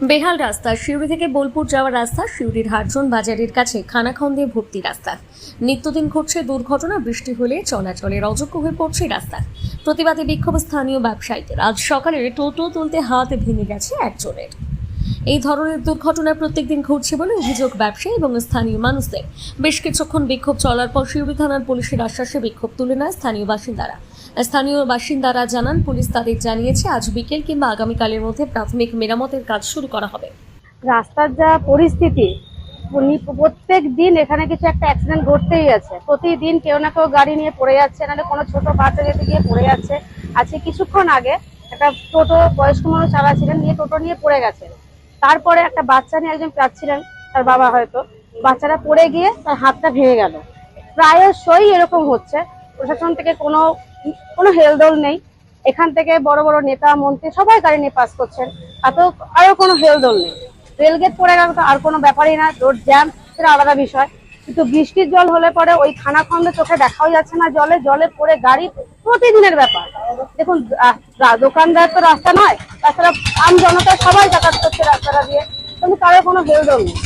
বেহাল রাস্তা, সিউড়ি থেকে বোলপুর যাওয়ার রাস্তা, সিউড়ির হারজন বাজারের কাছে খানাখন্দে ভর্তি রাস্তা। নিত্যদিন ঘটছে দুর্ঘটনা, বৃষ্টি হলে চলাচলের অযোগ্য হয়ে পড়ছে রাস্তা। প্রতিবাদে বিক্ষোভ স্থানীয় ব্যবসায়ীদের। আজ সকালে টোটো তুলতে হাত ভেঙে গেছে একজনের। এই ধরনের দুর্ঘটনা প্রত্যেকদিন ঘটছে বলে অভিযোগ ব্যবসায়ী এবং স্থানীয় মানুষদের। বেশ কিছুক্ষণ বিক্ষোভ চলার পর শিউরি থানার পুলিশের আশ্বাসে বিক্ষোভ তুলে নেয় স্থানীয় বাসিন্দারা। স্থানীয় বাসিন্দারা জানান, পুলিশ তাদের জানিয়েছে, আজ বিকেল কিংবা আগামীকালের মধ্যে প্রাথমিক মেরামতের কাজ শুরু করা হবে। রাস্তার যা পরিস্থিতি প্রত্যেক দিন এখানে কিছু একটা অ্যাক্সিডেন্ট ঘটতেই আছে। প্রতিদিন কেউ না কেউ গাড়ি নিয়ে পড়ে যাচ্ছে, নাহলে কোনো ছোট বাচ্চা যেতে গিয়ে পড়ে যাচ্ছে। আজকে কিছুক্ষণ আগে একটা টোটো, বয়স্ক মানুষ চালাচ্ছিলেন নিয়ে টোটো নিয়ে পড়ে গেছে। তারপরে একটা বাচ্চা নিয়ে একজন যাচ্ছিলেন, তার বাবা হয়তো। বাচ্চাটা পড়ে গিয়ে তার হাতটা ভেঙে গেল। প্রায়শই এরকম হচ্ছে। প্রশাসন থেকে কোনো কোনো হেলদোল নেই। এখান থেকে বড় বড় নেতা, মন্ত্রী সবাই গাড়ি নিয়ে পাস করছেন। তাতেও আরও কোনো হেলদোল নেই। রেলগেট পড়ে গেল তো আর কোনো ব্যাপারই না, রোড জ্যাম, সেটা আলাদা বিষয়। কিন্তু বৃষ্টির জল হলে পরে ওই খানাখন্দ চোখে দেখাও যাচ্ছে না জলে। জলে পড়ে গাড়ি প্রতিদিনের ব্যাপার। দেখুন দোকানদার তো রাস্তা নয়, তাছাড়া আম জনতা সবাই যাতায়াত করছে রাস্তাটা দিয়ে। কিন্তু কারও কোনো হেলদোল নেই।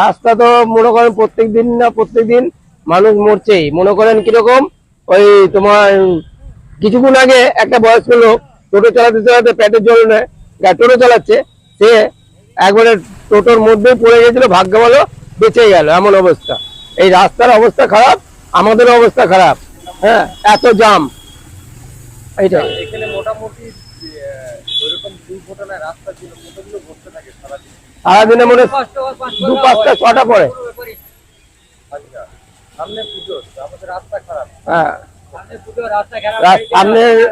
রাস্তা তো মনে করেন প্রত্যেক দিন না প্রত্যেক দিন মানুষ মরছেই। মনে করেন কীরকম? ওই তোমার কিছুক্ষণ আগে একটা বয়স্ক লোক টোটো চালাতে চালাতে পেটের জল নেয় টোটো চালাচ্ছে সে একবারে টোটোর মধ্যেই পড়ে গেছিল ভাগ্য ভালো বেঁচে গেল এমন অবস্থা। এই রাস্তার অবস্থা খারাপ আমাদের অবস্থা খারাপ হ্যাঁ এত জাম। এইটা এখানে মোটামুটি সারাদিন? মনে হয় দু পাঁচটা ছটা পড়ে। সামনে পুজো আমাদের রাস্তা খারাপ। হ্যাঁ। সামনে পুজো রাস্তা খারাপ। সামনে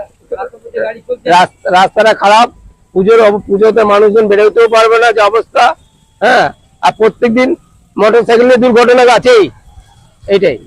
গাড়ি চলছে। রাস- রাস্তাটা খারাপ। পুজোর পুজোতে মানুষজন বেড়ে উঠতেও পারবে না যে অবস্থা। হ্যাঁ। আর প্রত্যেকদিন মোটর সাইকেলের দুর্ঘটনা আছেই। এইটাই।